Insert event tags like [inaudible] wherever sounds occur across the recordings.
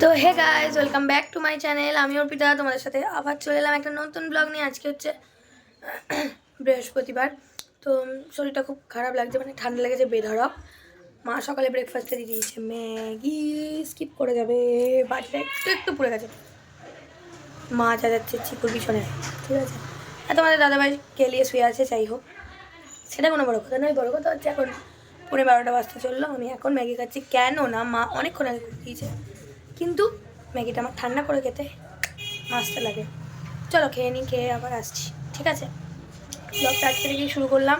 তো hey guys welcome back to my channel আমি অর্পিতা, তোমাদের সাথে আবার চলে এলাম একটা নতুন ব্লগ নিয়ে। আজকে হচ্ছে [clears throat] বৃহস্পতিবার। তো, শরীরটা খুব খারাপ লাগছে মানে ঠান্ডা লেগেছে বেধরক মা সকালে ব্রেকফাস্টে দিয়ে দিয়েছে। ম্যাগি স্কিপ করে যাবে। বাড়িটা একটু একটু পড়ে গেছে। মা যা যাচ্ছে চিকুর পিছনে। ঠিক আছে? আর তোমাদের দাদাভাই কেলিয়ে শুয়ে আছে, যাই হোক। সেটা কোনো বড় কথা নয়, বড় কথা হচ্ছে এখন পনেরো বারোটা বাজতে চলল। আমি এখন ম্যাগি খাচ্ছি। কেন না, মা অনেকক্ষণ আগে দিয়েছে। কিন্তু ম্যাগিটা আমার ঠান্ডা করে খেতে মাছটা লাগে। চলো খেয়ে নিই, খেয়ে আবার আসছি, ঠিক আছে? ব্লগটা আজকে থেকেই শুরু করলাম।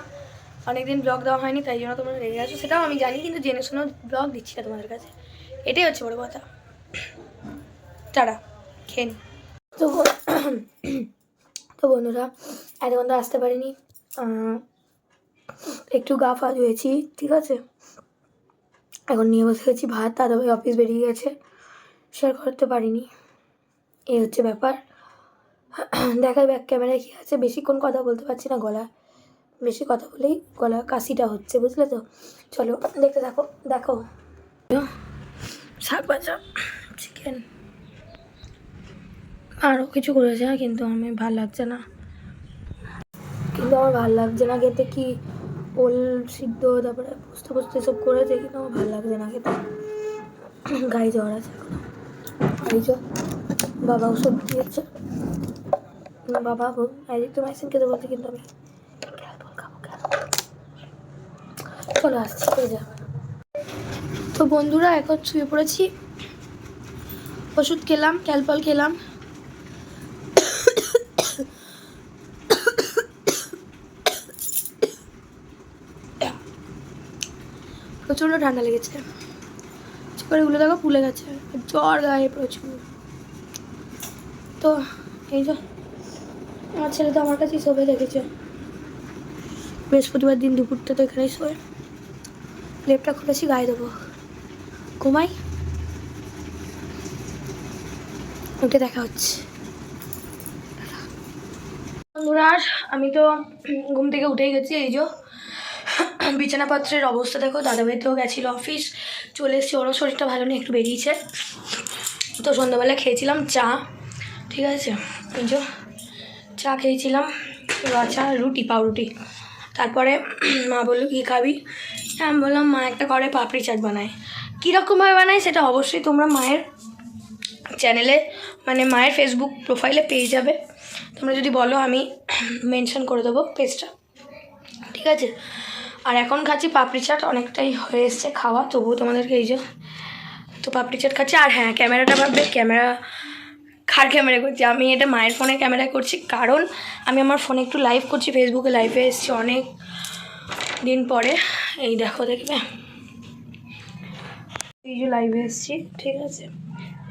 অনেকদিন ব্লগ দেওয়া হয়নি, তাই জন্য তোমরা রেগে আছো। সেটাও আমি জানি, কিন্তু জেনে শুনেও ব্লগ দিচ্ছি না তোমাদের কাছে। এটাই হচ্ছে বড় কথা। টাটা, খেয়ে নিই। তো তো বন্ধুরা, এতক্ষণ তো আসতে পারিনি। একটু গা ফাজ হয়েছি, ঠিক আছে? এখন নিয়ে বসে গেছি ভাত, দাদাভাই অফিস বেরিয়ে গেছে। শেয়ার করতে পারিনি। এই হচ্ছে ব্যাপার। দেখাই ব্যাক ক্যামেরায় কী আছে। বেশিক্ষণ কথা বলতে পারছি না গলা। বেশি কথা বলেই গলা কাশিটা হচ্ছে, বুঝলে তো? চলো, দেখতে থাকো, দেখো। শাক ভাজা চিকেন আরও কিছু করেছে না, কিন্তু আমি ভালো লাগছে না। কিন্তু আমার ভালো লাগছে না খেতে। কি ওল সিদ্ধ, তারপরে পোস্ত পোস্ত এসব করেছে, কিন্তু আমার ভালো লাগছে না খেতে। গাড়ি জ্বর আছে এখন। এই যে বাবা ওষুধ দিয়েছে। বাবা অ্যাজিথ্রোমাইসিন খেতে বলছে কিন্তু আমি চলে আসছি তো বন্ধুরা, এখন শুয়ে পড়েছি। ওষুধ খেলাম ক্যালপল খেলাম। প্রচণ্ড ঠান্ডা লেগেছে। চিপারিগুলো দেখো ফুলে গেছে। জ্বর গায়ে প্রচুর। তো এই যে, আমার ছেলে তো আমার কাছেই শোবে রেখেছে বৃহস্পতিবার দিন দুপুরটা তো এখানেই শোয়। লেপটা খুলেছি গায়ে দেবো। ঘুমাই। উঠে দেখা হচ্ছে। বন্ধুরা, আমি তো ঘুম থেকে উঠেই গেছি, এই যে। বিছানাপত্রের অবস্থা দেখো, দাদাভাই তো গেছিল অফিস চলে এসেছি, ওরও শরীরটা ভালো নেই, একটু বেরিয়েছে। তো সন্ধ্যাবেলা খেয়েছিলাম চা, ঠিক আছে? এই চা খেয়েছিলাম চা, রুটি, পাউরুটি। তারপরে মা বলল, কী খাবি? আমি বললাম, মা একটা করে পাপড়ি চাট বানায়। কীরকমভাবে বানায় সেটা অবশ্যই তোমরা মায়ের চ্যানেলে মানে মায়ের ফেসবুক প্রোফাইলে পেয়ে যাবে। তোমরা যদি বলো, আমি মেনশন করে দেবো পেজটা ঠিক আছে? আর এখন খাচ্ছি পাপড়ি চাট, অনেকটাই হয়ে এসছে খাওয়া, তবুও তোমাদেরকে এই যে তো পাপড়ি চাট খাচ্ছি। আর হ্যাঁ ক্যামেরাটা ভাববে, ক্যামেরা, কার ক্যামেরা করছি? আমি এটা মায়ের ফোনে ক্যামেরায় করছি, কারণ আমি আমার ফোনে একটু লাইভ করছি ফেসবুকে লাইভে এসেছি অনেক দিন পরে। এই দেখো, দেখবে? এই যে লাইভে এসেছি, ঠিক আছে?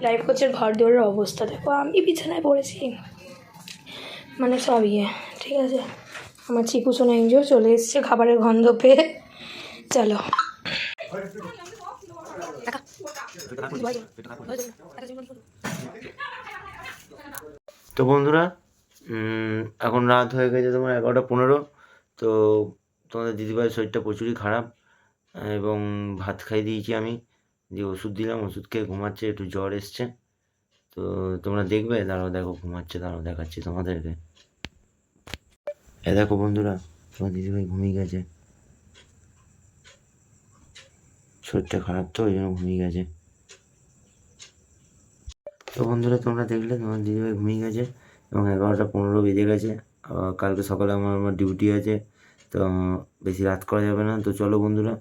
লাইভ করছে ঘর দৌড়ের অবস্থা দেখো, আমি বিছানায় পড়েছি। মানে সব ইয়ে ঠিক আছে? আমার চিকু সোনা এনজিও চলে এসছে, খাবারের গন্ধ পেয়ে। চলো। তো বন্ধুরা এখন রাত হয়ে গেছে তোমার এগারোটা পনেরো, তো তোমাদের দিদিভাইয়ের শরীরটা প্রচুরই খারাপ, এবং ভাত খাই দিয়েছি আমি, দিয়ে ওষুধ দিলাম, ওষুধ খেয়ে ঘুমাচ্ছে, একটু জ্বর এসছে। তো তোমরা দেখবে, দাঁড়াও দেখো, ঘুমাচ্ছে, দাঁড়াও দেখাচ্ছি তোমাদেরকে। এ দেখো বন্ধুরা, তোমার দিদিভাই ঘুমিয়ে গেছে। শরীরটা খারাপ তো, ওই জন্য ঘুমিয়ে গেছে। তো বন্ধুরা, তোমরা দেখলে তোমার দিদিভাই ঘুমিয়ে গেছে এবং এগারোটা পনেরো বেজে গেছে। কালকে সকালে আমার আমার ডিউটি আছে, তো বেশি রাত করা যাবে না। তো চলো বন্ধুরা,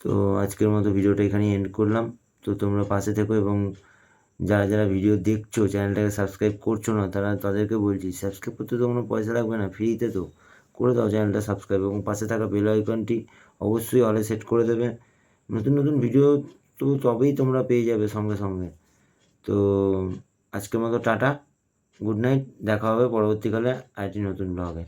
তো আজকের মতো ভিডিওটা এখানেই এন্ড করলাম। তো তোমরা পাশে থেকো এবং যারা যারা ভিডিও দেখছ চ্যানেলটাকে সাবস্ক্রাইব করছ না, তারা তাদেরকে বলছি সাবস্ক্রাইব করতে তো কোনো পয়সা লাগবে না ফ্রিতে তো করে দাও চ্যানেলটা সাবস্ক্রাইব এবং পাশে থাকা বেল আইকনটি অবশ্যই অলে সেট করে দেবে। নতুন নতুন ভিডিও তো তবেই তোমরা পেয়ে যাবে সঙ্গে সঙ্গে। তো আজকের মতো টাটা গুড নাইট দেখা হবে পরবর্তীকালে আরেকটি নতুন ব্লগে